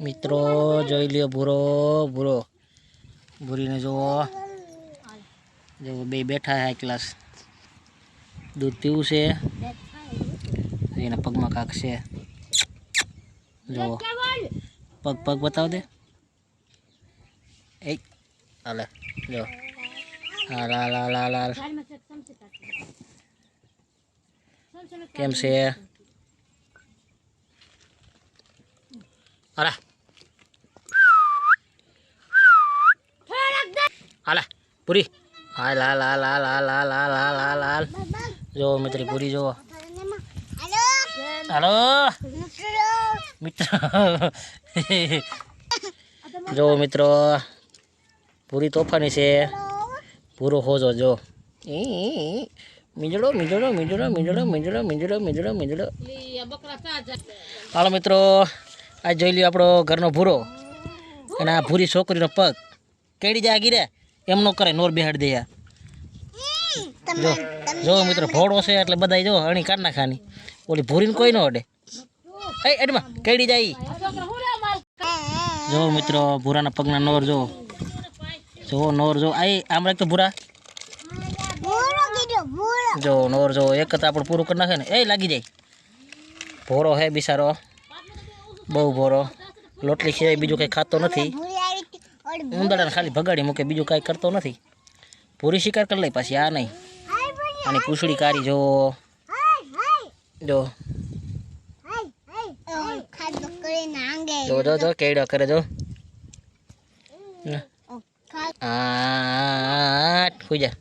મિત્રો, જોઈ લ્યો ભૂરો ભૂરો. ભૂરીને જુઓ. જુઓ, બે બેઠા હાઈ ક્લાસ દૂધ પીવું છે. એના પગમાં કાંક છે. જુઓ. પગ પગ બતાવ દે. એ, હાલે જો હાલ હાલ હાલ હાલ. કેમ છે? હાલા હાલા પૂરી હાલ હાલ હાલ હાલ હાલ હાલ હાલ હાલ હાલ હાલ જો મિત્રી પૂરી જો હાલો મિત્ર જો મિત્રો પૂરી તોફાની છે. પૂરો હોજો જો. મીંજડો મીંજડો મીંજડો મીંજડો મીંજડો મીંજડો મીંજડો મીંજડો. હાલો મિત્રો. આ જોઈ લ્યો આપણો ઘરનો ભૂરો. અને આ ભૂરી છોકરીનો પગ. કેડી જાય ગીરે? એમ નો કરે, નોર બેહાડ દે. જો જો મિત્રો, ભોળો છે એટલે બધા જો અણી કાઢ નાખાની. ઓલી ભૂરીને કોઈ ન અડે. એ, એડમાં, કેડી જાય. જો મિત્રો, ભૂરાના પગના નોર જો. જો, નોર જો, આ આમ તો ભૂરા? જો, નોર જો, એક જ આપણે પૂરું કરી નાખે ને. એ, લાગી જાય. ભોરો હે બિચારો. બહુ ભોરો. લોટલી સિવાય બીજું કંઈ ખાતો નથી. ઉંદડાને ખાલી ભગાડી મૂકે બીજું કાંઈ કરતો નથી. પૂરી શિકાર કરી લઈ પાછી આ નહીં. આની પૂછડી કારી જો જો. જો જો જો કેડો કરે જો. આઠ ખુઈ જા.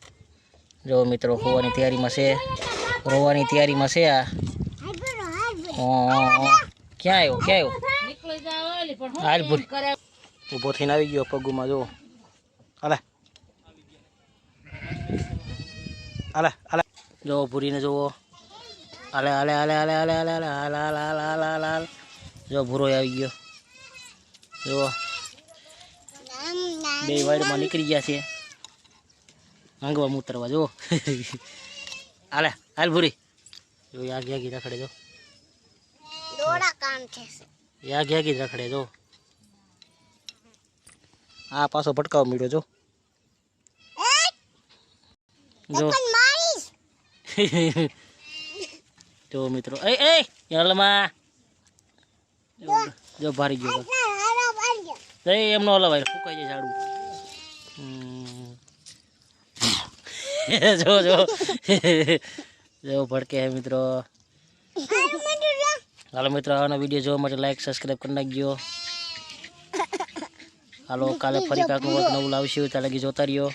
જો મિત્રો હોવાની તૈયારીમાં છે. રોવાની તૈયારીમાં છે આ. ક્યાં આવ્યો ક્યાં આવ્યો હાલ ઊભો થઈને આવી ગયો પગુમાં જો હાલે હાલે હાલે જો ભૂરીને જુઓ હાલે હાલે હાલે હાલે હાલે હાલે હાલે હાલ જો ભૂરો આવી ગયો જુઓ બે વાડમાં નીકળી ગયા છે આંગવા મૂતરવા જુઓ હાલે હાલ ભૂરી જો યાગી આગી રખડે જો યાગી યાગી જ રખડે જો. આ પાછો ભટકાવ મળ્યો જો. જો. જો મિત્રો એ એ યલમાં જો. ભારી ગયો. તો એમનો હલો ભાઈ ફૂકાઈ જાય ઝાડું. જો જો. જો ભડકે હે મિત્રો. હાલો મિત્રો આવાનો વીડિયો જોવા માટે લાઈક સબસ્ક્રાઈબ કરી નાખજો. હાલો કાલે ફરી કાંક નવું લાવશું ત્યાં લગી જોતા રહ્યો.